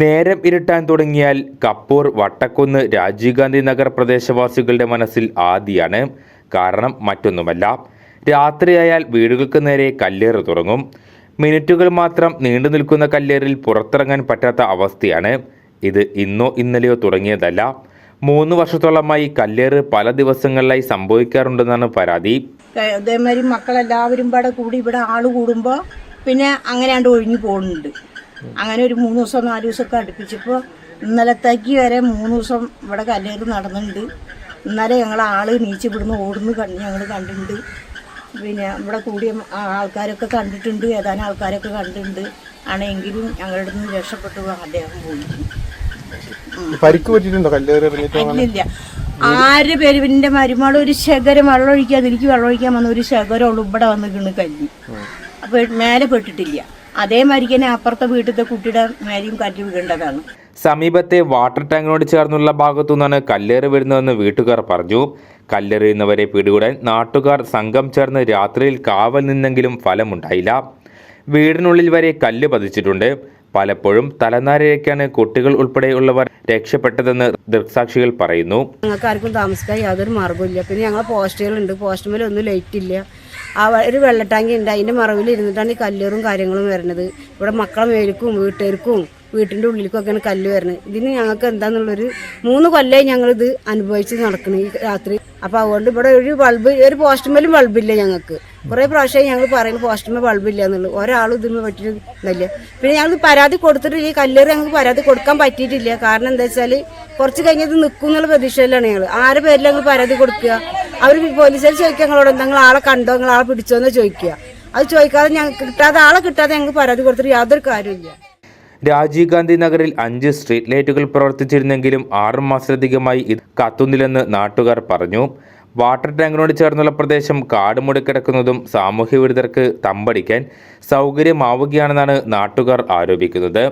നേരം ഇരുട്ടാൻ തുടങ്ങിയാൽ കപ്പൂർ വട്ടക്കുന്ന് രാജീവ് ഗാന്ധി നഗർ പ്രദേശവാസികളുടെ മനസ്സിൽ ആദിയാണ്. കാരണം മറ്റൊന്നുമല്ല. രാത്രിയായാൽ വീടുകൾക്ക് നേരെ കല്ലേറ് തുടങ്ങും മിനിറ്റുകൾ മാത്രം നീണ്ടു നിൽക്കുന്ന കല്ലേറിൽ പുറത്തിറങ്ങാൻ പറ്റാത്ത അവസ്ഥയാണ്. ഇത് ഇന്നോ ഇന്നലെയോ തുടങ്ങിയതല്ല. മൂന്ന് വർഷത്തോളമായി കല്ലേറ് പല ദിവസങ്ങളിലായി സംഭവിക്കാറുണ്ടെന്നാണ് പരാതി. അതേമാതിരി മക്കളെല്ലാവരും ഇവിടെ കൂടി ഇവിടെ ആൾ കൂടുമ്പോൾ പിന്നെ അങ്ങനെയാണ്ട് ഒഴിഞ്ഞു പോകുന്നുണ്ട്. അങ്ങനെ ഒരു മൂന്ന് ദിവസം നാല് ദിവസമൊക്കെ അടുപ്പിച്ചപ്പോൾ ഇന്നലത്തേക്ക് വരെ മൂന്ന് ദിവസം ഇവിടെ കല്ലേറ് നടന്നിട്ടുണ്ട്. ഇന്നലെ ഞങ്ങൾ ആൾ നീച്ച് ഇവിടുന്ന് ഓടുന്നു കണ്ട് ഞങ്ങൾ കണ്ടിട്ടുണ്ട്. പിന്നെ ഇവിടെ കൂടിയ ആൾക്കാരൊക്കെ കണ്ടിട്ടുണ്ട് ഏതാനും ആൾക്കാരൊക്കെ കണ്ടിട്ടുണ്ട്. ആണെങ്കിലും ഞങ്ങളുടെ നിന്ന് രക്ഷപ്പെട്ടു അദ്ദേഹം പോയി. പരിക്ക് പറ്റിയിട്ടുണ്ടോ? ആര് പേര്? പിന്നെ മരുമകൾ ഒരു ശകരം വെള്ളം ഒഴിക്കാതെ എനിക്ക് വെള്ളം ഒഴിക്കാൻ വന്ന ഒരു ശകരമുള്ളൂ ഇവിടെ വന്ന് കിണ് കല്ലി അപ്പൊ മേലെ പെട്ടിട്ടില്ല. അതേമാതിരി തന്നെ അപ്പുറത്തെ വീട്ടിലത്തെ കുട്ടിയുടെ മേലെയും കറ്റി വീഴേണ്ടതാണ് സമീപത്തെ വാട്ടർ ടാങ്കിനോട് ചേർന്നുള്ള ഭാഗത്തു നിന്നാണ് കല്ലേറ് വരുന്നതെന്ന് വീട്ടുകാർ പറഞ്ഞു. കല്ലെറിയുന്നവരെ പിടികൂടാൻ നാട്ടുകാർ സംഘം ചേർന്ന് രാത്രിയിൽ കാവൽ നിന്നെങ്കിലും ഫലമുണ്ടായില്ല. വീടിനുള്ളിൽ വരെ കല്ല് പതിച്ചിട്ടുണ്ട്. പലപ്പോഴും തലനാരിഴയ്ക്കാണ് കുട്ടികൾ ഉൾപ്പെടെയുള്ളവർ രക്ഷപ്പെട്ടതെന്ന് ദൃക്സാക്ഷികൾ പറയുന്നു. ഞങ്ങൾക്ക് ആർക്കും താമസിക്കാൻ യാതൊരു മാർഗമില്ല പിന്നെ ഞങ്ങൾ പോസ്റ്റുകളുണ്ട്. പോസ്റ്റുമേൽ ഒന്നും ലൈറ്റ് ഇല്ല. ആ ഒരു വെള്ളട്ടാങ്കി ഉണ്ട്. അതിന്റെ മറവിൽ ഇരുന്നിട്ടാണ് ഈ കല്ലേറും കാര്യങ്ങളും വരുന്നത്. ഇവിടെ മക്കളെ മേൽക്കും വീട്ടുകാർക്കും വീട്ടിന്റെ ഉള്ളിലേക്കൊക്കെയാണ് കല്ല് വരുന്നത് ഇതിന് ഞങ്ങൾക്ക് എന്താന്നുള്ളൊരു മൂന്ന് കൊല്ലമായി ഞങ്ങളിത് അനുഭവിച്ച് നടക്കണം ഈ രാത്രി. അപ്പോൾ അതുകൊണ്ട് ഇവിടെ ഒരു ബൾബ് ഒരു പോസ്റ്റുമേലും ബൾബില്ല ഞങ്ങൾക്ക്. കുറേ പ്രാവശ്യമായി ഞങ്ങൾ പറയുന്നത് പോസ്റ്റുമേ ബൾബില്ല എന്നുള്ളത്. ഒരാളും ഇതിന് പറ്റിയിട്ടില്ല പിന്നെ ഞങ്ങൾ പരാതി കൊടുത്തിട്ട് ഈ കല്ലേറ് ഞങ്ങൾക്ക് പരാതി കൊടുക്കാൻ പറ്റിയിട്ടില്ല. കാരണം എന്താ വെച്ചാൽ കുറച്ച് കഴിഞ്ഞത് നിൽക്കും എന്നുള്ള പ്രതീക്ഷയിലാണ് ഞങ്ങൾ ആരുടെ പേരിൽ ഞങ്ങൾ പരാതി കൊടുക്കുക? അവർ പോലീസുകാർ ചോദിക്കുക ഞങ്ങളോട് നിങ്ങൾ ആളെ കണ്ടോ? നിങ്ങൾ ആളെ പിടിച്ചോ എന്ന് ചോദിക്കുക. അത് ചോദിക്കാതെ ഞങ്ങൾക്ക് കിട്ടാതെ ആളെ കിട്ടാതെ ഞങ്ങൾക്ക് പരാതി കൊടുത്തിട്ട് യാതൊരു കാര്യമില്ല രാജീവ് ഗാന്ധി നഗറിൽ അഞ്ച് സ്ട്രീറ്റ് ലൈറ്റുകൾ പ്രവർത്തിച്ചിരുന്നെങ്കിലും ആറ് മാസത്തിലധികമായി ഇത് കത്തുന്നില്ലെന്ന് നാട്ടുകാർ പറഞ്ഞു. വാട്ടർ ടാങ്കിനോട് ചേർന്നുള്ള പ്രദേശം കാട് മൂടിക്കിടക്കുന്നതും സാമൂഹ്യ വിരുദ്ധർക്ക് തമ്പടിക്കാൻ സൗകര്യമാവുകയാണെന്നാണ് നാട്ടുകാർ ആരോപിക്കുന്നത്.